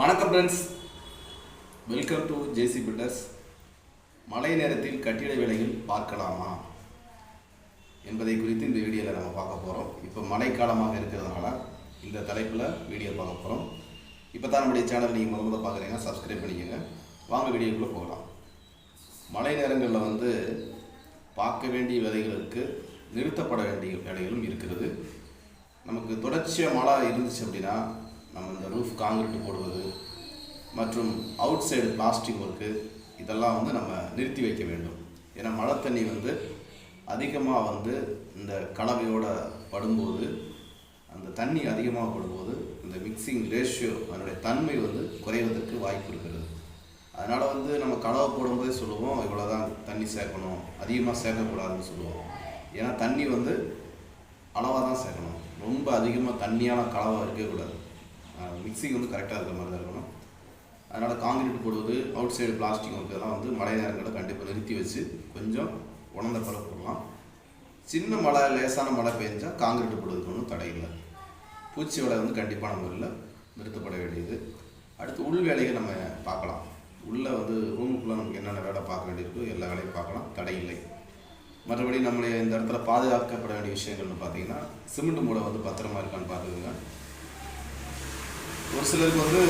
வணக்கம் friends welcome to JC builders மழை நேரத்தில் கட்டிட வேலைகள் பார்க்கலாமா என்பதை குறித்து இந்த வீடியோவில் நம்ம பார்க்க போகிறோம் இப்போ மழைக்காலமாக இருக்கிறதுனால இந்த தலைப்பில் வீடியோ பார்க்க போகிறோம் இப்போ தான் நம்முடைய சேனல் நீங்கள் முதல்ல பார்க்குறீங்கன்னா சப்ஸ்கிரைப் பண்ணிக்கோங்க. வாங்க வீடியோக்குள்ளே போகலாம். மழை நேரங்களில் வந்து பார்க்க வேண்டிய வேலைகளுக்கு நிறுத்தப்பட வேண்டிய வேலைகளும் இருக்கிறது. நமக்கு தொடர்ச்சியாக மழை இருந்துச்சு அப்படின்னா நம்ம இந்த ரூஃப் காங்கிரீட் போடுவது மற்றும் அவுட் சைடு பிளாஸ்டிக் ஒர்க்கு இதெல்லாம் வந்து நம்ம நிறுத்தி வைக்க வேண்டும். ஏன்னா மழை தண்ணி வந்து அதிகமாக வந்து இந்த கலவையோட படும்போது அந்த தண்ணி அதிகமாக படும்போது இந்த மிக்சிங் ரேஷியோ அதனுடைய தன்மை வந்து குறைவதற்கு வாய்ப்பு இருக்கிறது. அதனால் வந்து நம்ம கலவை போடும்போதே சொல்லுவோம் இவ்வளோ தான் தண்ணி சேர்க்கணும் அதிகமாக சேர்க்கக்கூடாதுன்னு சொல்லுவோம். ஏன்னா தண்ணி வந்து அளவாக தான் சேர்க்கணும். ரொம்ப அதிகமாக தண்ணியான கலவை இருக்கக்கூடாது மிக்சிங் வந்து கரெக்டாக இருக்கிற மாதிரி தான் இருக்கணும். அதனால் காங்கிரீட் போடுவது அவுட் சைடு பிளாஸ்டிக் இதெல்லாம் வந்து மழை நேரங்களில் கண்டிப்பாக நிறுத்தி வச்சு கொஞ்சம் உணர்ந்த பிறகு போடலாம். சின்ன மழை லேசான மழை பெஞ்சால் காங்கிரீட் போடுவதுக்கு ஒன்றும் தடை இல்லை. பூச்சி வலை வந்து கண்டிப்பான முறையில் நிறுத்தப்பட வேண்டியது. அடுத்து உள் வேலையை நம்ம பார்க்கலாம். உள்ளே வந்து ரூமுக்குள்ளே நமக்கு என்னென்ன வேலை பார்க்க வேண்டியிருக்கோ எல்லா வேலையும் பார்க்கலாம். தடை இல்லை. மற்றபடி நம்மளுடைய இந்த இடத்துல பாதுகாக்கப்பட வேண்டிய விஷயங்கள்னு பார்த்தீங்கன்னா சிமெண்ட் மூடை வந்து பத்திரமா இருக்கான்னு பார்த்துக்கோங்க. ஒரு சிலருக்கு வந்து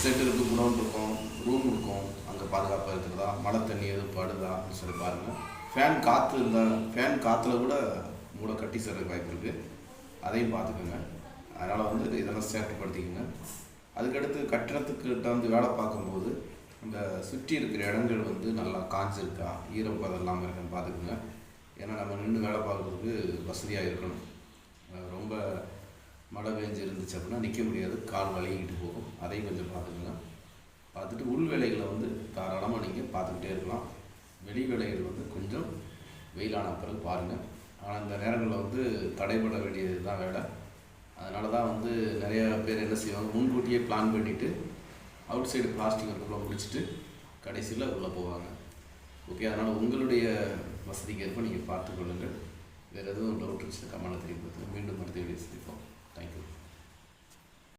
செட் இருக்கும் குடோன் இருக்கும் ரூம் இருக்கும் அங்கே பாதுகாப்பாக இருக்கிறதா? மழை தண்ணி எதுவும் அப்படின்னு சொல்லி பாருங்கள் ஃபேன் காற்று இருந்தால் ஃபேன் காற்றுல கூட மூட கட்டி சேர்றதுக்கு வாய்ப்பு இருக்குது அதையும் பார்த்துக்கோங்க. அதனால் வந்து இதெல்லாம் சேஃப்டிப்படுத்திக்கோங்க அதுக்கடுத்து கட்டிடத்துக்கிட்ட வந்து வேலை பார்க்கும்போது இந்த சுற்றி இருக்கிற இடங்கள் வந்து நல்லா காஞ்சிருக்கா? ஈரப்பதம் இல்லாமல் இருக்கான்னு பார்த்துக்குங்க. ஏன்னா நம்ம நின்று வேலை பார்க்குறதுக்கு வசதியாக இருக்கணும். ரொம்ப மழை பெஞ்சு இருந்துச்சு அப்படின்னா நிற்க முடியாது. கால் வலிக்கிட்டு போகும். அதையும் கொஞ்சம் பார்த்துக்கலாம் பார்த்துட்டு உள் வேலைகளை வந்து தாராளமாக நீங்கள் பார்த்துக்கிட்டே இருக்கலாம். வெளி வேலைகள் வந்து கொஞ்சம் வெயிலான பிறகு பாருங்கள் ஆனால் இந்த நேரங்களில் வந்து தடைபட வேண்டியது தான் வேலை. அதனால தான் வந்து நிறைய பேர் என்ன செய்வாங்க? முன்கூட்டியே பிளான் பண்ணிவிட்டு அவுட் சைடு பிளாஸ்டிக் ஒர்க்குள்ளே முடிச்சுட்டு கடைசியில் உள்ளே போவாங்க. ஓகே அதனால் உங்களுடைய வசதிக்கு ஏற்ப நீங்கள் பார்த்துக்கொள்ளுங்கள். வேறு எதுவும் டவுட் இருந்துச்சு கமெண்ட்டில் தெரியப்படுத்துங்க. மீண்டும் அடுத்த வீடியோ சந்திப்போம். Thank you.